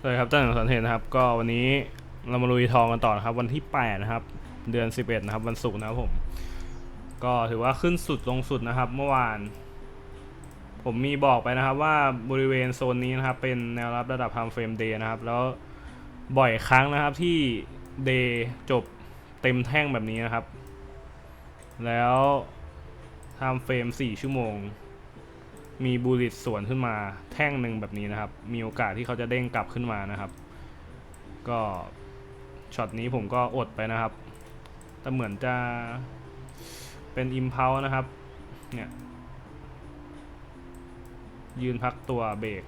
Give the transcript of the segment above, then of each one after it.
สวัสดีครับท่านสันเทนนะครับ ก็วันนี้เรามาลุยทองกันต่อนะครับ วันที่ 8 นะครับ เดือน 11 นะครับ วันศุกร์นะครับผม ก็ถือว่าขึ้นสุดลงสุดนะครับ เมื่อวาน ผมมีบอกไปนะครับ ว่าบริเวณโซนนี้นะครับ เป็นแนวรับระดับ time frame day นะครับ แล้วบ่อยครั้งนะครับที่ day จบเต็มแท่งแบบนี้นะครับ แล้ว time frame 4ชั่วโมง มีบูลิตสวนขึ้นมาแท่งหนึ่งแบบนี้นะครับ มีโอกาสที่เขาจะเด้งกลับขึ้นมานะครับ ก็ช็อตนี้ผมก็อดไปนะครับ แต่เหมือนจะเป็นอิมเพลนะครับ เนี่ย ยืนพักตัวเบรก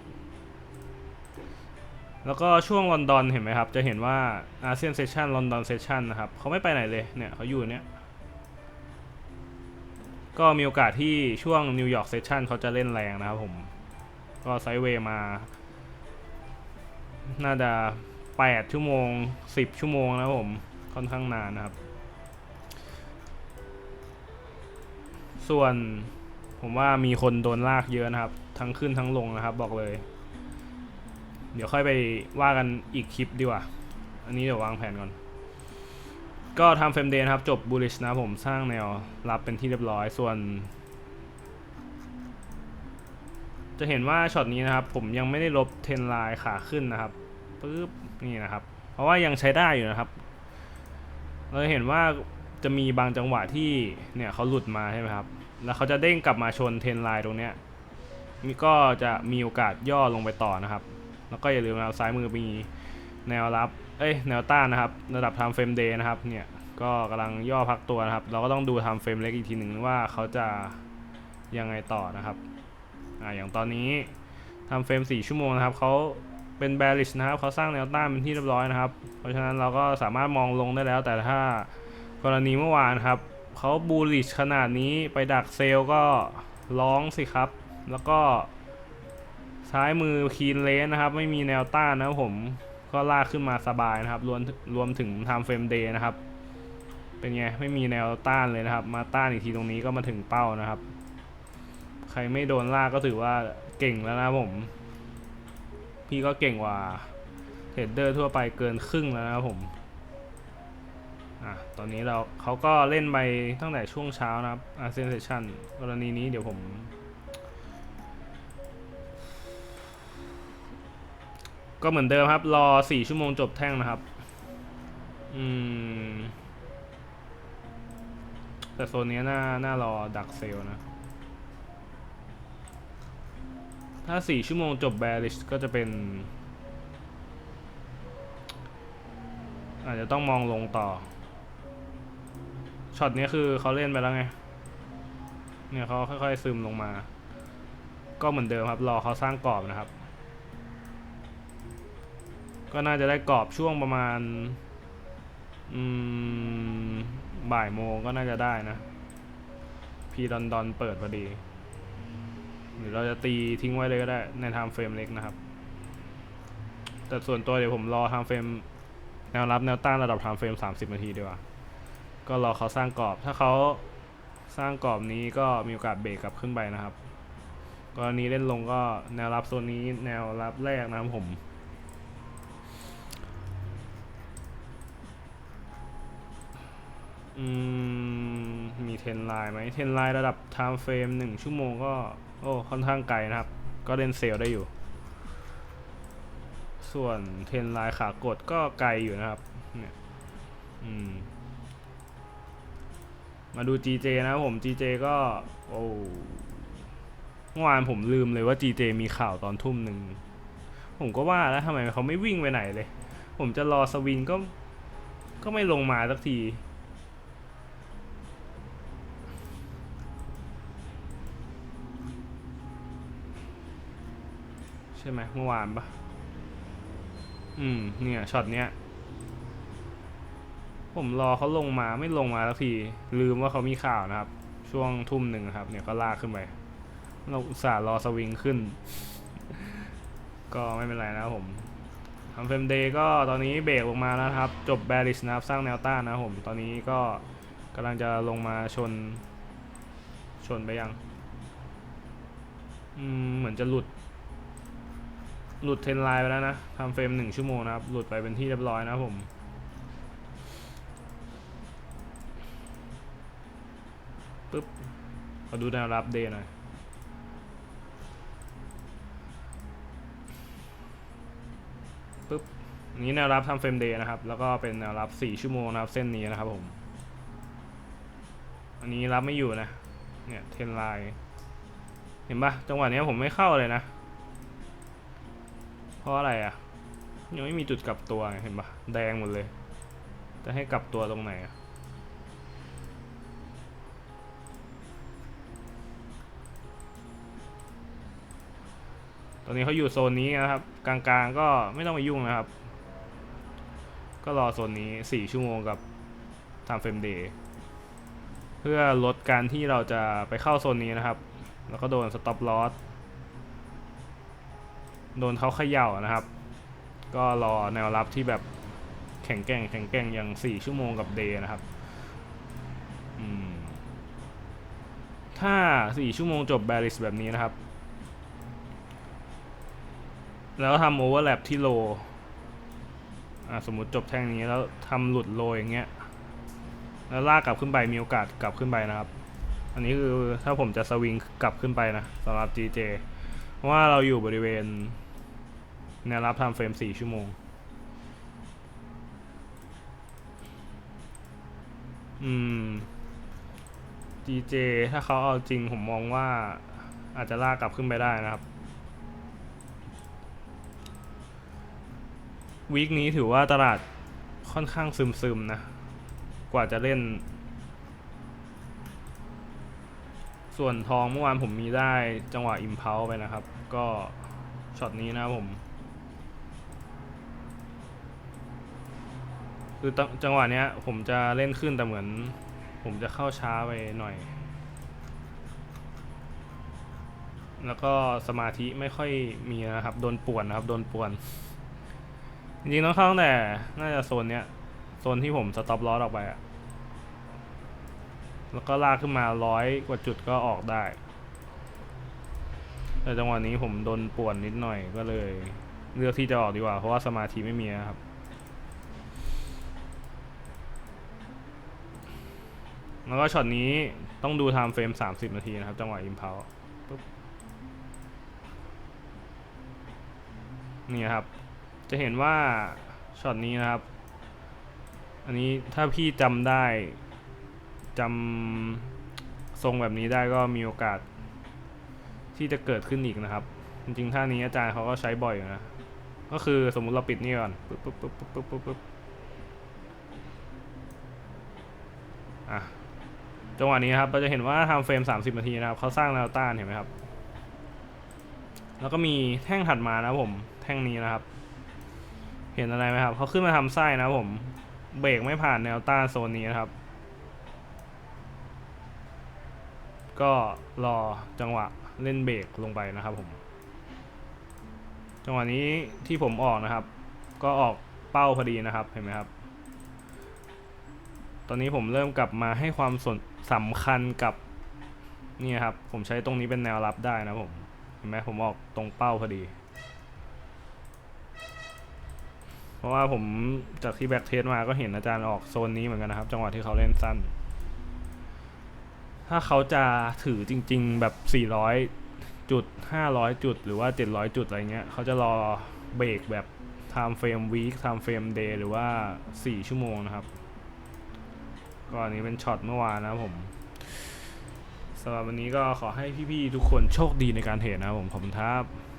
แล้วก็ช่วงลอนดอนเห็นไหมครับ จะเห็นว่าอาเซียนเซสชันลอนดอนเซสชันนะครับ เขาไม่ไปไหนเลยเนี่ยเขาอยู่เนี่ย ก็มีโอกาสที่ช่วงนิวยอร์กเซสชันเขาจะเล่นแรงนะครับผม ก็ไซเวย์มา น่าจะ 8 ชั่วโมง 10 ชั่วโมงนะครับผม ค่อนข้างนานนะครับ ส่วนผมว่ามีคนโดนลากเยอะนะครับ ทั้งขึ้นทั้งลงนะครับ บอกเลย เดี๋ยวค่อยไปว่ากันอีกคลิปดีกว่า อันนี้เดี๋ยววางแผนก่อน ก็ทำเฟมเดย์นะครับ จบบูลิชนะผมสร้างแนวรับเป็นที่เรียบร้อยส่วน จะเห็นว่าช็อตนี้นะครับ ผมยังไม่ได้ลบเทนไลน์ขาขึ้นนะครับปึ๊บนี่นะครับ เพราะว่ายังใช้ได้อยู่นะครับ เราจะเห็นว่าจะมีบางจังหวะที่เนี่ยเขาหลุดมาใช่ไหมครับ แล้วเขาจะเด้งกลับมาชนเทนไลน์ตรงเนี้ยมีก็จะมีโอกาสย่อลงไปต่อนะครับ แล้วก็อย่าลืมนะครับซ้ายมือมี แนวรับ เอ้ย แนวต้านนะครับ ระดับ time frame day นะครับ เนี่ย ก็กำลังย่อพักตัวนะครับ เราก็ต้องดู time frame เล็กอีกทีหนึ่งว่าเขาจะยังไงต่อนะครับ อ่า อย่างตอนนี้ time frame 4ชั่วโมงนะครับ เขาเป็น bearish นะครับ เขาสร้างแนวต้านเป็นที่เรียบร้อยนะครับ เพราะฉะนั้นเราก็สามารถมองลงได้แล้ว แต่ถ้ากรณีเมื่อวานครับ เขา bullish ขนาดนี้ไปดักเซลก็ร้องสิครับ แล้วก็ซ้ายมือคีนเลนนะครับ ไม่มีแนวต้านนะผม ก็ลากขึ้นมาสบายนะครับ รวมรวมถึง time frame day นะครับ เป็นไง ไม่มีแนวต้านเลยนะครับ มาต้านอีกทีตรงนี้ก็มาถึงเป้านะครับ ใครไม่โดนลากก็ถือว่าเก่งแล้วนะผม พี่ก็เก่งกว่าเทรดเดอร์ทั่วไปเกินครึ่งแล้วนะครับผมอะตอนนี้เราเขาก็เล่นไปตั้งแต่ช่วงเช้านะครับอาเซียนเซชันกรณีนี้เดี๋ยวผม ก็เหมือนเดิมครับ รอสี่ชั่วโมงจบแท่งนะครับ อืม แต่โซนนี้น่า น่ารอดักเซลนะ ถ้าสี่ชั่วโมงจบ bearish ก็จะเป็น อาจจะต้องมองลงต่อ ช็อตนี้คือเขาเล่นไปแล้วไง เนี่ยเขาค่อยๆซึมลงมา ก็เหมือนเดิมครับ รอเขาสร้างกรอบนะครับ ก็น่าจะได้กรอบช่วงประมาณอืมบ่ายโมงก็น่าจะได้นะ พีดอนดอนเปิดพอดี หรือเราจะตีทิ้งไว้เลยก็ได้ในไทม์เฟรมเล็กนะครับ แต่ส่วนตัวเดี๋ยวผมรอไทม์เฟรมแนวรับแนวต้านระดับไทม์เฟรม30 นาทีดีกว่า ก็รอเขาสร้างกรอบ ถ้าเขาสร้างกรอบนี้ก็มีโอกาสเบรกกลับขึ้นไปนะครับกรณีเล่นลงก็แนวรับโซนนี้แนวรับแรกนะครับผม อืมมีเทนไลน์ไหมเทนไลน์ระดับ time frame หนึ่งชั่วโมงก็ โอ้ค่อนข้างไกลนะครับ ก็เล่นเซลได้อยู่ ส่วนเทนไลน์ขากดก็ไกลอยู่นะครับเนี่ยอืมมาดู GJ นะผม GJ ก็ โอ้เมื่อวานผมลืมเลยว่า GJ มีข่าวตอนทุ่มหนึ่ง ผมก็ว่าแล้วทำไมเขาไม่วิ่งไปไหนเลย ผมจะรอสวิงก็ ก็ไม่ลงมาสักที ช่ไหมเมื่อวานปะอืม เนี่ยช็อตเนี้ย ผมรอเขาลงมาไม่ลงมาสักที ลืมว่าเขามีข่าวนะครับ ช่วงทุ่มหนึ่งครับ เนี่ยก็ลากขึ้นไป เราอุตส่าห์รอสวิงขึ้น ก็ไม่เป็นไรนะครับผมทำเฟรมเดย์ก็ตอนนี้เบรกลงมาแล้วครับ จบแบริชนะครับ สร้างแนวต้านนะผม ตอนนี้ก็กำลังจะลงมาชน ชนไปยัง อืม เหมือนจะหลุด หลุดเทรนไลน์ไปแล้วนะทำเฟรมหนึ่งชั่วโมงนะครับ หลุดไปเป็นที่เรียบร้อยนะผมปึ๊บขอดูแนวรับเดย์หน่อยปึ๊บนี้แนวรับทำเฟรมเดย์นะครับ แล้วก็เป็นแนวรับ 4 ชั่วโมงนะครับ เส้นนี้นะครับผม อันนี้รับไม่อยู่นะ เนี่ยเทรนไลน์ เห็นปะจังหวะเนี้ยผมไม่เข้าเลยนะ เพราะอะไรอะ ยังไม่มีจุดกลับตัวเห็นปะแดงหมดเลย จะให้กลับตัวตรงไหนอะตอนนี้เขาอยู่โซนนี้นะครับ กลางๆก็ไม่ต้องไปยุ่งนะครับ ก็รอโซนนี้ 4 ชั่วโมงกับทำเฟรมเดย์เพื่อลดการที่เราจะไปเข้าโซนนี้นะครับ แล้วก็โดนสต็อปลอส โดนเขาเขย่านะครับ ก็รอแนวรับที่แบบแข็งแกร่งแข็งแกร่งอย่าง 4 ชั่วโมงกับเดย์นะครับถ้า 4 ชั่วโมงจบแบริสแบบนี้นะครับ แล้วทำโอเวอร์แลปที่โล่สมมุติจบแท่งนี้แล้วทำหลุดโลอย่างเงี้ย แล้วลากกลับขึ้นไปมีโอกาสกลับขึ้นไปนะครับ อันนี้คือถ้าผมจะสวิงกลับขึ้นไปนะสำหรับ GJ เพราะว่าเราอยู่บริเวณ แนวรับทำเฟรม4ชั่วโมง อืม GJ ถ้าเขาเอาจริงผมมองว่าอาจจะลากกลับขึ้นไปได้นะครับ วีคนี้ถือว่าตลาดค่อนข้างซึมๆนะ กว่าจะเล่น ส่วนทองเมื่อวานผมมีได้จังหวะอิมเพลไปนะครับ ก็ช็อตนี้นะผม คือจังหวะเนี้ย ผมจะเล่นขึ้นแต่เหมือน ผมจะเข้าช้าไปหน่อย แล้วก็สมาธิไม่ค่อยมีนะครับ โดนป่วนนะครับ โดนป่วน จริงๆต้องเข้าตั้งแต่น่าจะโซนเนี้ย โซนที่ผมสต็อปลอสออกไปอะแล้วก็ลากขึ้นมาร้อยกว่าจุดก็ออกได้ แต่จังหวะนี้ผมโดนป่วนนิดหน่อยก็เลย เลือกที่จะออกดีกว่า เพราะว่าสมาธิไม่มีนะครับ แล้วก็ช็อตนี้ต้องดูไทม์เฟรม 30 นาทีนะครับ จังหวะอิมเพลปุ๊บนี่ครับ จะเห็นว่าช็อตนี้นะครับ อันนี้ถ้าพี่จำได้จำทรงแบบนี้ได้ก็มีโอกาส ที่จะเกิดขึ้นอีกนะครับ จริงๆท่านี้อาจารย์เขาก็ใช้บ่อยอยู่นะ ก็คือสมมุติเราปิดนี่ก่อนปุ๊บปุ๊บปุ๊บปุ๊บปุ๊บปุ๊บอะ จังหวะนี้ครับเราจะเห็นว่าทำเฟรม 30 นาทีนะครับเขาสร้างแนวต้านเห็นไหมครับ แล้วก็มีแท่งถัดมานะผมแท่งนี้นะครับ เห็นอะไรไหมครับเขาขึ้นมาทำไส้นะผมเบรกไม่ผ่านแนวต้านโซนนี้นะครับ ก็รอจังหวะเล่นเบรกลงไปนะครับผม จังหวะนี้ที่ผมออกนะครับ ก็ออกเป้าพอดีนะครับเห็นไหมครับ ตอนนี้ผมเริ่มกลับมาให้ความสนสำคัญกับนี่ครับ ผมใช้ตรงนี้เป็นแนวรับได้นะผมเห็นไหมผมออกตรงเป้าพอดี เพราะว่าผมจากที่แบ็กเทสมาก็เห็นอาจารย์ออกโซนนี้เหมือนกันนะครับ จังหวะที่เขาเล่นสั้น ถ้าเขาจะถือจริง ๆ แบบ 400 จุด 500 จุด หรือว่า 700 จุดอะไรเงี้ย เขาจะรอเบรกแบบ time frame week time frame day หรือว่า 4 ชั่วโมงนะครับ ก็อันนี้เป็นช็อตเมื่อวานนะครับผมสำหรับวันนี้ก็ขอให้พี่ๆทุกคนโชคดีในการเทรดนะครับผมขอบคุณครับ